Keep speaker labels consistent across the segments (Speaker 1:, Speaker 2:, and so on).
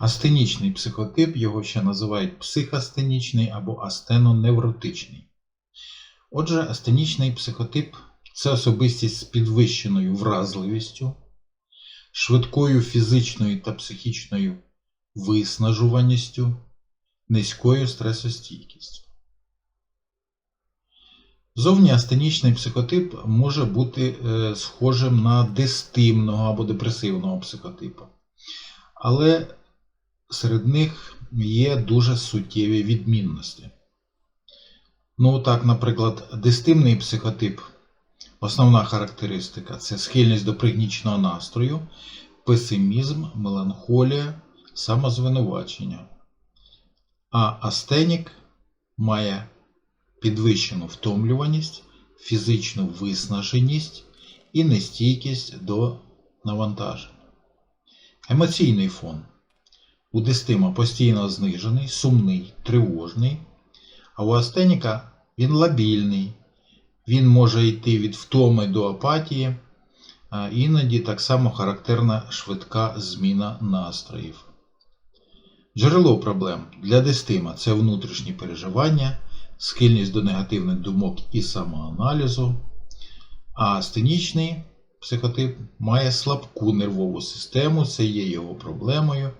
Speaker 1: Астенічний психотип, його ще називають психостенічний або астеноневротичний. Отже, астенічний психотип це особистість з підвищеною вразливістю, швидкою фізичною та психічною виснажуваністю, низькою стресостійкістю. Зовні астенічний психотип може бути е, схожим на дистимного або депресивного психотипа. Але серед них є дуже суттєві відмінності. Ну, так, наприклад, дистимний психотип, основна характеристика це схильність до пригнічного настрою, песимізм, меланхолія, самозвинувачення. А астенік має підвищену втомлюваність, фізичну виснаженість і нестійкість до навантажень. Емоційний фон. У дистима постійно знижений, сумний, тривожний, а у астеніка він лабільний. Він може йти від втоми до апатії, іноді так само характерна швидка зміна настроїв. Джерело проблем для дистима це внутрішні переживання, схильність до негативних думок і самоаналізу, а астенічний психотип має слабку нервову систему, це є його проблемою,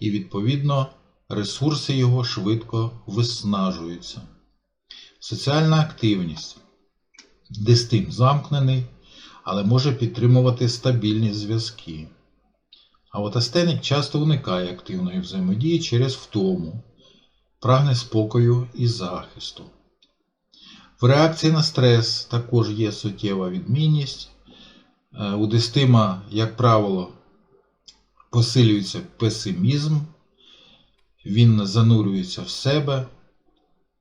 Speaker 1: і, відповідно, ресурси його швидко виснажуються. Соціальна активність. Дистим замкнений, але може підтримувати стабільні зв'язки. А от астенік часто уникає активної взаємодії через втому, прагне спокою і захисту. В реакції на стрес також є суттєва відмінність. Е, У дистима, як правило, посилюється песимізм, він занурюється в себе,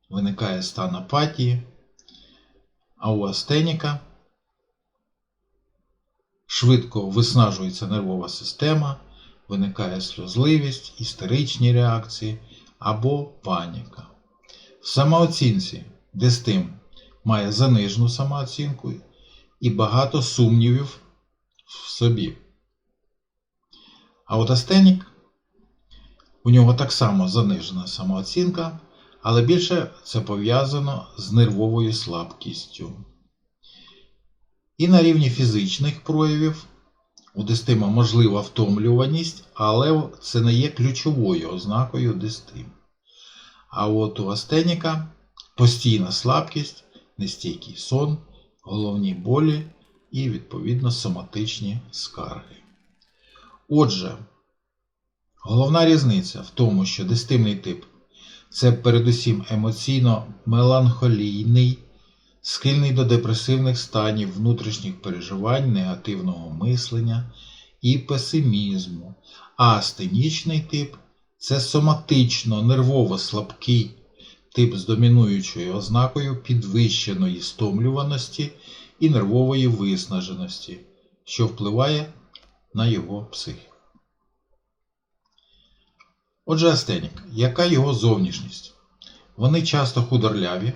Speaker 1: виникає стан апатії, а у астеніка швидко виснажується нервова система, виникає сльозливість, істеричні реакції або паніка. В самооцінці дистим має занижену самооцінку і багато сумнівів в собі. А от астенік, у нього так само занижена самооцінка, але більше це пов'язано з нервовою слабкістю. І на рівні фізичних проявів у дистима можлива втомлюваність, але це не є ключовою ознакою дистим. А от у астеніка постійна слабкість, нестійкий сон, головні болі і, відповідно, соматичні скарги. Отже, головна різниця в тому, що дистимний тип це передусім емоційно меланхолійний, схильний до депресивних станів, внутрішніх переживань, негативного мислення і песимізму, а астенічний тип це соматично нервово слабкий тип з домінуючою ознакою підвищеної стомлюваності і нервової виснаженості, що впливає на його психіку. Отже, астенік. Яка його зовнішність? Вони часто худорляві,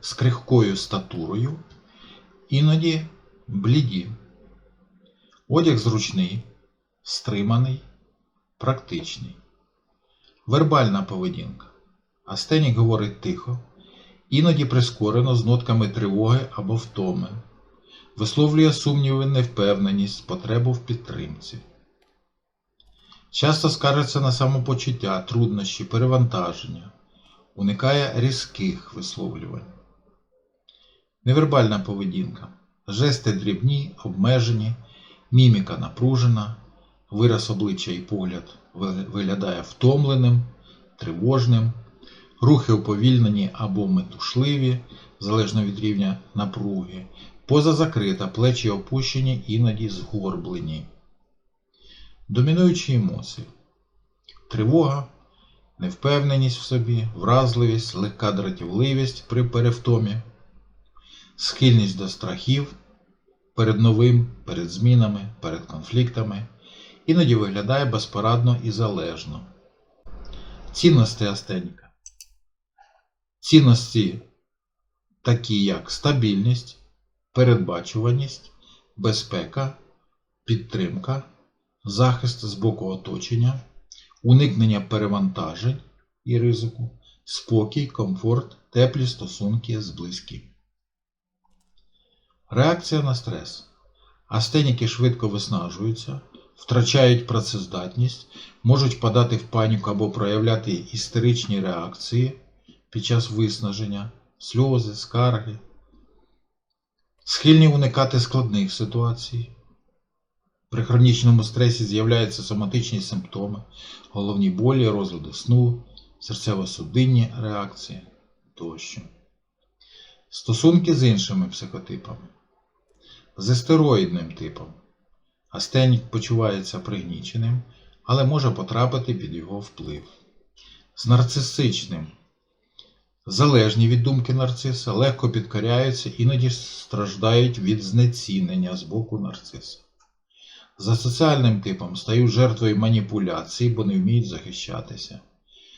Speaker 1: з крихкою статурою, іноді бліді. Одяг зручний, стриманий, практичний. Вербальна поведінка. Астенік говорить тихо, іноді прискорено з нотками тривоги або втоми. Висловлює сумніви, невпевненість, потребу в підтримці. Часто скаржиться на самопочуття, труднощі, перевантаження, уникає різких висловлювань. Невербальна поведінка. Жести дрібні, обмежені, міміка напружена, вираз обличчя і погляд виглядає втомленим, тривожним, рухи уповільнені або метушливі, залежно від рівня напруги, поза закрита, плечі опущені, іноді згорблені. Домінуючі емоції. Тривога, невпевненість в собі, вразливість, легка дратівливість при перевтомі, схильність до страхів перед новим, перед змінами, перед конфліктами, іноді виглядає безпорадно і залежно. Цінності астеніка. Цінності такі як стабільність, передбачуваність, безпека, підтримка, захист з боку оточення, уникнення перевантажень і ризику, спокій, комфорт, теплі стосунки з близьким. Реакція на стрес. Астеніки швидко виснажуються, втрачають працездатність, можуть впадати в паніку або проявляти істеричні реакції під час виснаження, сльози, скарги, схильні уникати складних ситуацій. При хронічному стресі з'являються соматичні симптоми, головні болі, розлади сну, серцево-судинні реакції тощо. Стосунки з іншими психотипами. З естероїдним типом. Астенік почувається пригніченим, але може потрапити під його вплив. З нарцисичним. Залежні від думки нарциса, легко підкоряються, іноді страждають від знецінення з боку нарциса. За соціальним типом стають жертвою маніпуляцій, бо не вміють захищатися.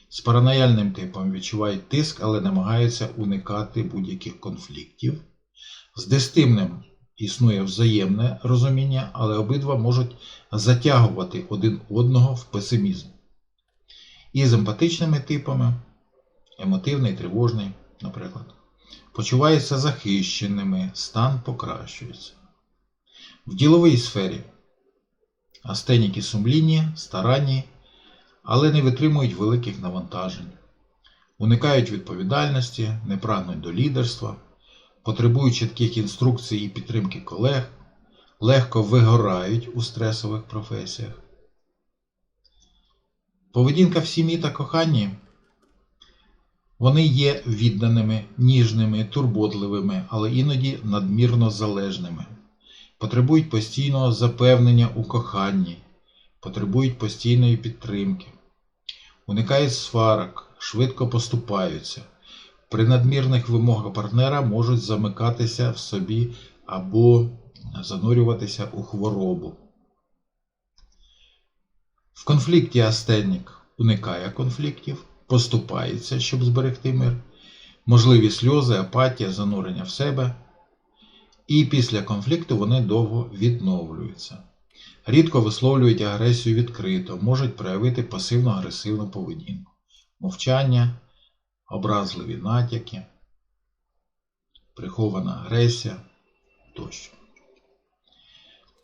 Speaker 1: З паранояльним типом відчувають тиск, але намагаються уникати будь-яких конфліктів. З дистимним існує взаємне розуміння, але обидва можуть затягувати один одного в песимізм. І з емпатичними типами, емотивний, тривожний, наприклад, почуваються захищеними, стан покращується. В діловій сфері астеніки сумлінні, старанні, але не витримують великих навантажень, уникають відповідальності, не прагнуть до лідерства, потребують чітких інструкцій і підтримки колег, легко вигорають у стресових професіях. Поведінка в сім'ї та коханні. Вони є відданими, ніжними, турботливими, але іноді надмірно залежними. Потребують постійного запевнення у коханні, потребують постійної підтримки, уникають сварок, швидко поступаються. При надмірних вимогах партнера можуть замикатися в собі або занурюватися у хворобу. В конфлікті астенік уникає конфліктів, поступається, щоб зберегти мир, можливі сльози, апатія, занурення в себе. І після конфлікту вони довго відновлюються. Рідко висловлюють агресію відкрито, можуть проявити пасивно-агресивну поведінку, мовчання, образливі натяки, прихована агресія тощо.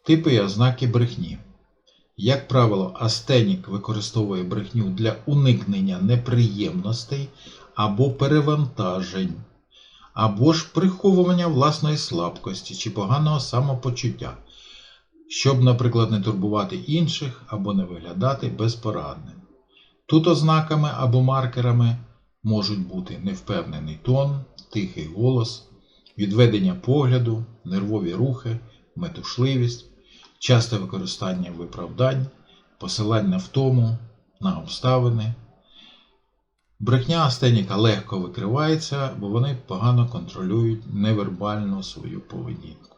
Speaker 1: Типи і ознаки брехні. Як правило, астенік використовує брехню для уникнення неприємностей або перевантажень, або ж приховування власної слабкості чи поганого самопочуття, щоб, наприклад, не турбувати інших або не виглядати безпорадним. Тут ознаками або маркерами можуть бути невпевнений тон, тихий голос, відведення погляду, нервові рухи, метушливість часте використання виправдань, посилання в тому на обставини. Брехня астеніка легко викривається, бо вони погано контролюють невербальну свою поведінку.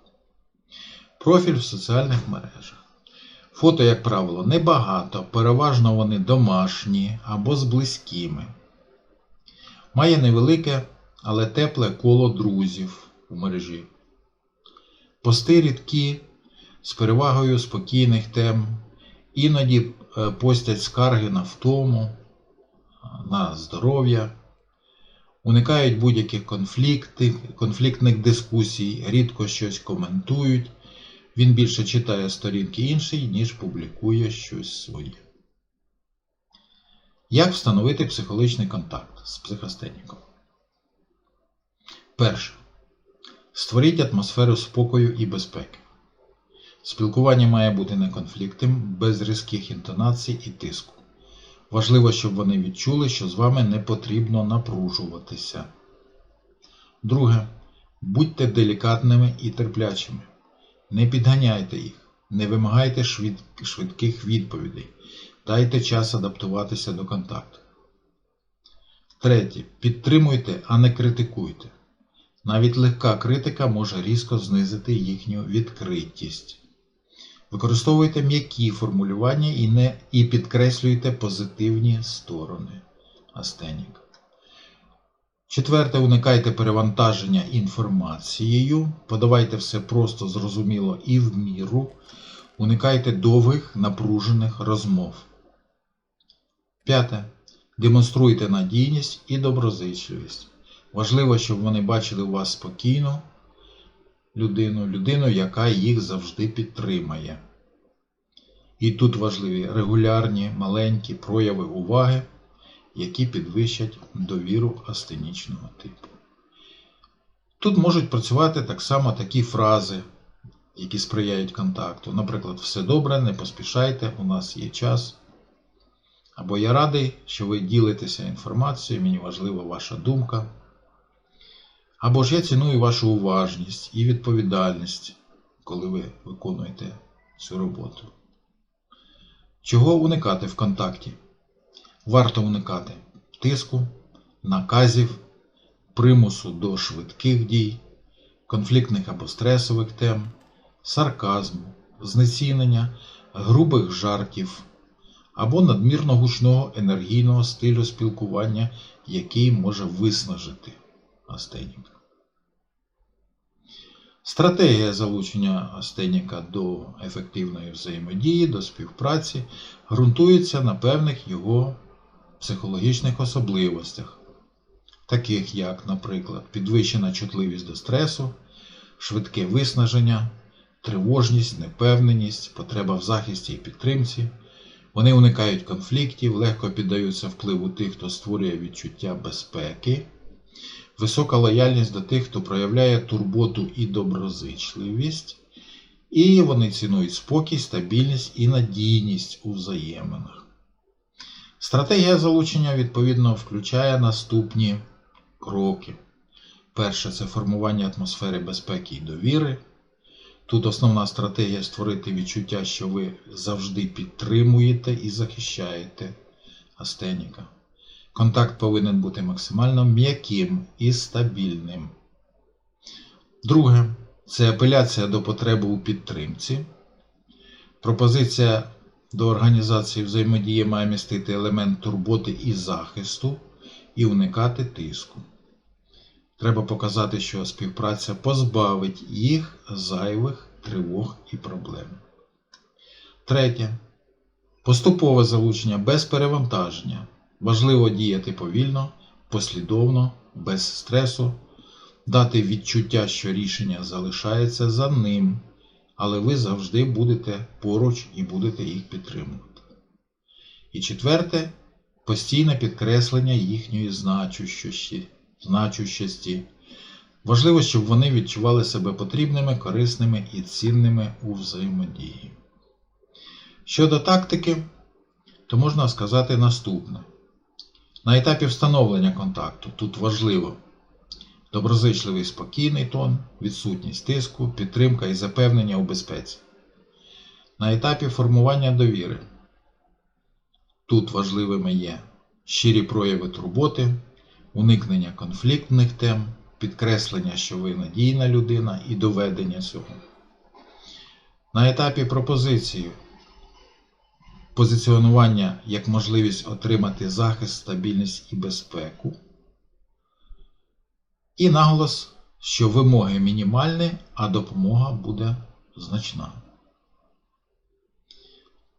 Speaker 1: Профіль в соціальних мережах. Фото, як правило, небагато, переважно вони домашні або з близькими. Має невелике, але тепле коло друзів у мережі. Пости рідкі з перевагою спокійних тем, іноді е, постять скарги на втому, на здоров'я, уникають будь-яких конфліктних дискусій, рідко щось коментують. Він більше читає сторінки іншої, ніж публікує щось своє. Як встановити психологічний контакт з психостеніком? Перше. Створіть атмосферу спокою і безпеки. Спілкування має бути неконфліктним, без різких інтонацій і тиску. Важливо, щоб вони відчули, що з вами не потрібно напружуватися. Друге. Будьте делікатними і терплячими. Не підганяйте їх, не вимагайте швидких відповідей. Дайте час адаптуватися до контакту. Третє. Підтримуйте, а не критикуйте. Навіть легка критика може різко знизити їхню відкритість. Використовуйте м'які формулювання і не, і підкреслюйте позитивні сторони астенік. Четверте, уникайте перевантаження інформацією. Подавайте все просто, зрозуміло і в міру. Уникайте довгих напружених розмов. П'яте. Демонструйте надійність і доброзичливість. Важливо, щоб вони бачили вас спокійну людину, людину, яка їх завжди підтримає. І тут важливі регулярні маленькі прояви уваги, які підвищать довіру астенічного типу. Тут можуть працювати так само такі фрази, які сприяють контакту. Наприклад, все добре, не поспішайте, у нас є час. Або я радий, що ви ділитеся інформацією, мені важлива ваша думка. Або ж я ціную вашу уважність і відповідальність, коли ви виконуєте цю роботу. Чого уникати в контакті? Варто уникати тиску, наказів, примусу до швидких дій, конфліктних або стресових тем, сарказму, знецінення, грубих жартів або надмірно гучного енергійного стилю спілкування, який може виснажити астеніка. Стратегія залучення астеніка до ефективної взаємодії, до співпраці ґрунтується на певних його психологічних особливостях, таких як, наприклад, підвищена чутливість до стресу, швидке виснаження, тривожність, непевненість, потреба в захисті і підтримці. Вони уникають конфліктів, легко піддаються впливу тих, хто створює відчуття безпеки, висока лояльність до тих, хто проявляє турботу і доброзичливість, і вони цінують спокій, стабільність і надійність у взаєминах. Стратегія залучення відповідно включає наступні кроки. Перше це формування атмосфери безпеки і довіри. Тут основна стратегія створити відчуття, що ви завжди підтримуєте і захищаєте астеніка. Контакт повинен бути максимально м'яким і стабільним. Друге це апеляція до потреби у підтримці. Пропозиція до організації взаємодії має містити елемент турботи і захисту і уникати тиску. Треба показати, що співпраця позбавить їх зайвих тривог і проблем. Третє. Поступове залучення без перевантаження. Важливо діяти повільно, послідовно, без стресу, дати відчуття, що рішення залишається за ним, але ви завжди будете поруч і будете їх підтримувати. І четверте постійне підкреслення їхньої значущості. значущості. Важливо, щоб вони відчували себе потрібними, корисними і цінними у взаємодії. Щодо тактики, то можна сказати наступне. На етапі встановлення контакту тут важливо доброзичливий спокійний тон, відсутність тиску, підтримка і запевнення у безпеці. На етапі формування довіри тут важливими є щирі прояви турботи, уникнення конфліктних тем, підкреслення, що ви надійна людина і доведення цього. На етапі пропозиції позиціонування як можливість отримати захист, стабільність і безпеку. І наголос, що вимоги мінімальні, а допомога буде значна.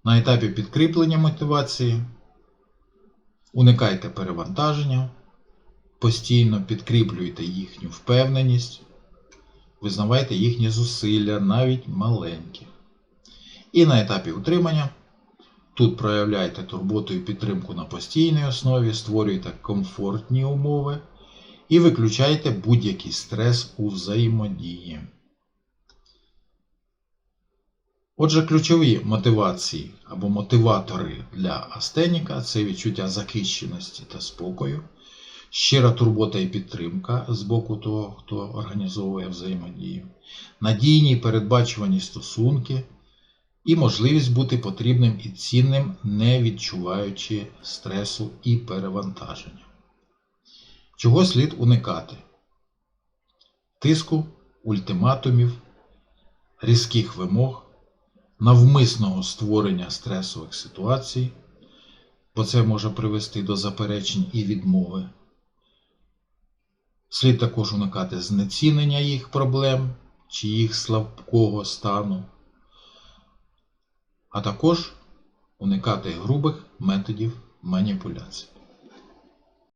Speaker 1: На етапі підкріплення мотивації уникайте перевантаження, постійно підкріплюйте їхню впевненість, визнавайте їхні зусилля, навіть маленькі. І на етапі утримання тут проявляйте турботу і підтримку на постійній основі, створюйте комфортні умови і виключайте будь-який стрес у взаємодії. Отже, ключові мотивації або мотиватори для астеніка це відчуття захищеності та спокою, щира турбота і підтримка з боку того, хто організовує взаємодію, надійні передбачувані стосунки і можливість бути потрібним і цінним, не відчуваючи стресу і перевантаження. Чого слід уникати? Тиску, ультиматумів, різких вимог, навмисного створення стресових ситуацій, бо це може привести до заперечень і відмови. Слід також уникати знецінення їх проблем чи їх слабкого стану, а також уникати грубих методів маніпуляцій.